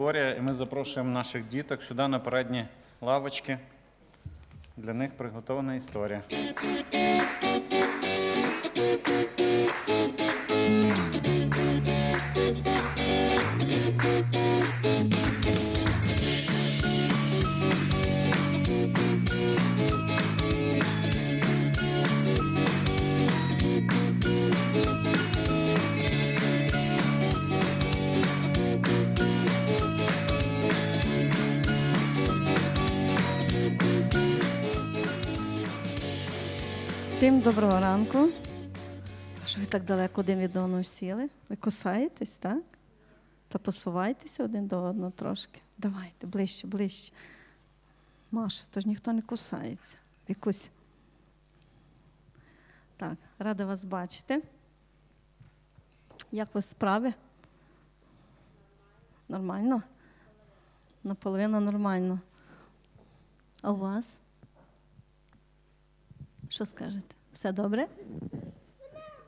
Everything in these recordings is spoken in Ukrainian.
Історія, і ми запрошуємо наших діток сюди на передні лавочки. Для них приготована історія. Всім доброго ранку. А Що ви так далеко один від одного сіли? Ви кусаєтесь, так? Та посувайтеся один до одного трошки. Давайте, ближче, ближче. Маша, тож ніхто не кусається. Вікусь. Так, рада вас бачити. Як у вас справи? Нормально? Наполовину нормально. А у вас? Що скажете? Все добре?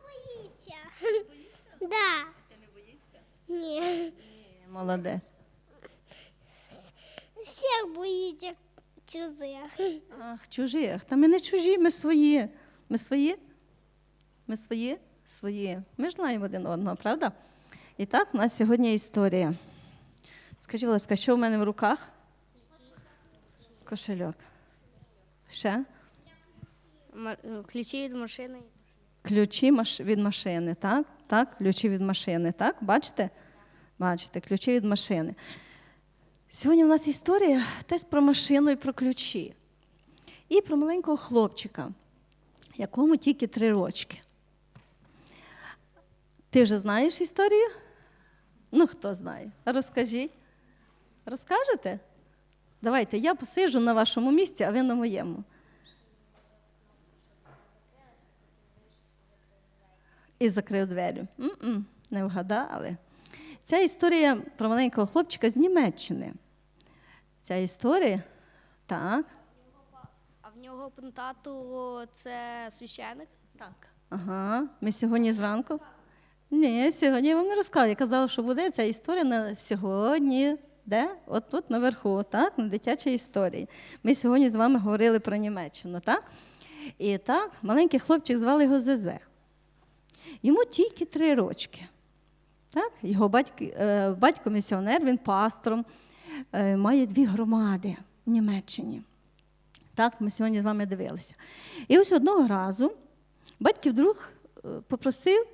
боїться. Да. Ти не боїшся? Ні. Молодець. Всіх боїться чужих. Ах, чужих. Та ми не чужі, ми свої. Ми свої? Ми свої? Свої. Ми ж знаємо один одного, правда? І так, у нас сьогодні історія. Скажіть, будь ласка, що в мене в руках? Кошельок. Ще? Ключі від машини. Ключі від машини, так? Так, ключі від машини, так? Бачите? Бачите, ключі від машини. Сьогодні у нас історія теж про машину і про ключі. І про маленького хлопчика, якому тільки три рочки. Ти вже знаєш історію? Ну, хто знає? Розкажіть. Розкажете? Давайте, я посиджу на вашому місці, а ви на моєму. І закрив двері. М-м, не вгадали. Ця історія про маленького хлопчика з Німеччини. Ця історія, так, А в нього тату це священик? так. Ага. Ми сьогодні зранку. Ні, сьогодні я вам не розказала. Я казала, що буде ця історія на сьогодні. Де? От тут наверху, так, на дитячій історії. Ми сьогодні з вами говорили про Німеччину, так? І так, маленький хлопчик звали його Зезе. Йому тільки три рочки. Так? Його батько, е, батько місіонер, він пастором, е, має дві громади в Німеччині. Так, ми сьогодні з вами дивилися. І ось одного разу батьків друг е, попросив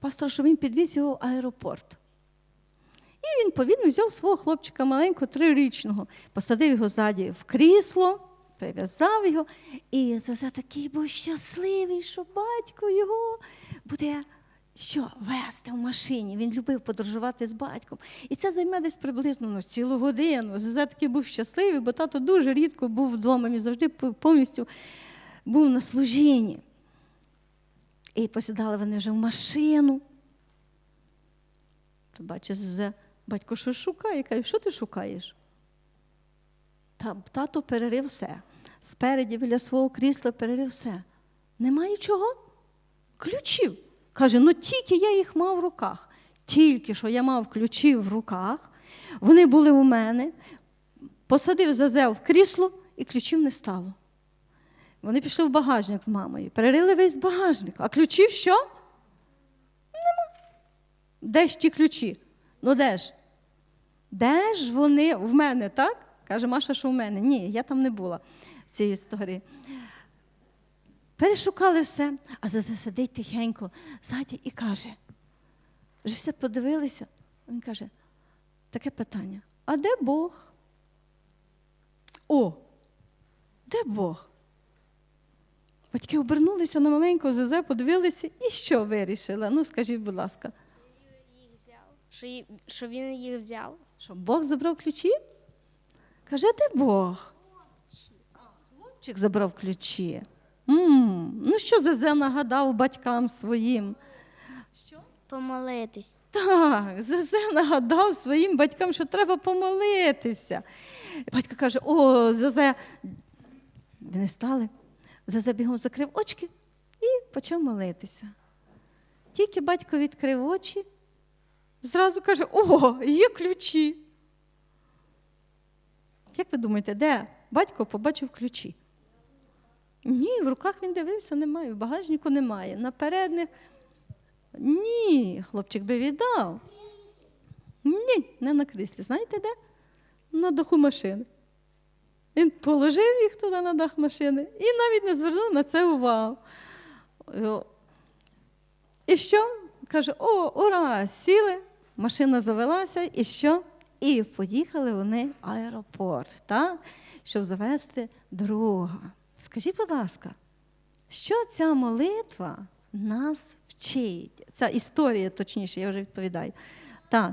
пастора, щоб він підвіз його в аеропорт. І він повільно взяв свого хлопчика маленького, трирічного, посадив його ззаді в крісло, прив'язав його. І Заза такий був щасливий, що батько його буде що, вести в машині. Він любив подорожувати з батьком. І це займе десь приблизно ну, цілу годину. Заза такий був щасливий, бо тато дуже рідко був вдома, він завжди повністю був на служінні. І посідали вони вже в машину. То бачиш, батько щось шукає. Каже, що ти шукаєш? Та, тато перерив все. Спереді біля свого крісла перерив все. Немає чого? Ключів. Каже, ну тільки я їх мав в руках. Тільки що я мав ключі в руках, вони були у мене, посадив Зазе в крісло і ключів не стало. Вони пішли в багажник з мамою, перерили весь багажник. А ключів що? Нема. Де ж ті ключі? Ну де ж? Де ж вони в мене, так? Каже Маша, що в мене. Ні, я там не була в цій історії. Перешукали все, а Зазе сидить тихенько ззаді і каже: вже все подивилися. Він каже: таке питання: а де Бог? О, де Бог? Батьки обернулися на маленького Зазе, подивилися і що вирішила? Ну, скажіть, будь ласка, Їх взяв. Що він їх взяв? що Бог забрав ключі? Каже, де Бог? Хлопчик забрав ключі. м Ну, що Зазе нагадав батькам своїм? Що? Помолитись. Так, Зазе нагадав своїм батькам, що треба помолитися. Батько каже: о, Зазе. Вони стали. Зазе бігом закрив очки і почав молитися. Тільки батько відкрив очі, Зразу каже: О, є ключі. Як ви думаєте, де батько побачив ключі? Ні, в руках він дивився, немає, в багажнику немає. На передних. Ні, хлопчик би віддав. Ні, не на кріслі. Знаєте де? На даху машини. Він положив їх туди на дах машини і навіть не звернув на це увагу. І що? Каже: о, ура! Сіли, машина завелася, і що? І поїхали вони в аеропорт, так? щоб завести друга. Скажіть, будь ласка, що ця молитва нас вчить? Ця історія, точніше, я вже відповідаю. Так,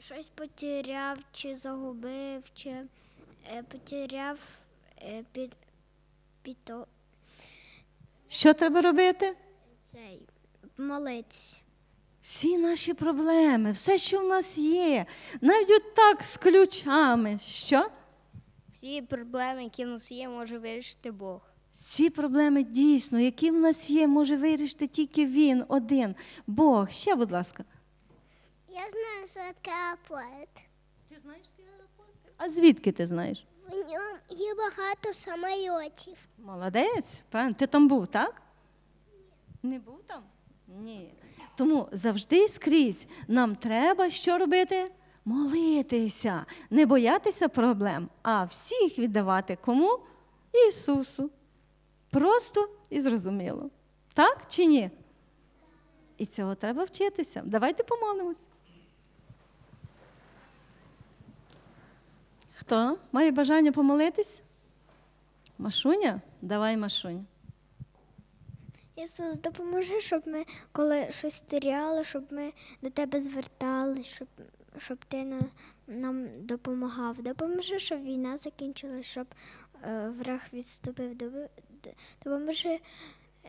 Щось потеряв, чи загубив, чи е, потеряв е, під, під що треба робити? цей молитися. Всі наші проблеми, все, що в нас є, навіть отак з ключами. Що? Всі проблеми, які в нас є, може вирішити Бог. Ці проблеми дійсно, які в нас є, може вирішити тільки він один. Бог. Ще, будь ласка. Я знаю, що таке аеропорт. Ти знаєш аеропорт? А звідки ти знаєш? В ньому є багато самольотів. Молодець, правильно. Ти там був, так? Не був там? Ні. Тому завжди скрізь нам треба що робити? Молитися, не боятися проблем, а всіх віддавати кому? Ісусу. Просто і зрозуміло. Так чи ні? І цього треба вчитися. Давайте помолимось. Хто має бажання помолитись? Машуня? Давай, Машуня. Ісус, допоможи, щоб ми, коли щось теряли, щоб ми до тебе звертались, щоб, щоб ти на, нам допомагав. Допоможи, щоб війна закінчилась, щоб е, враг відступив. Допоможи,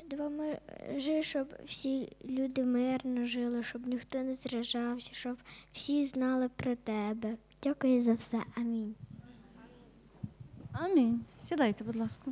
допоможи, щоб всі люди мирно жили, щоб ніхто не зражався, щоб всі знали про тебе. Дякую за все. Амінь. Амінь. Сідайте, будь ласка.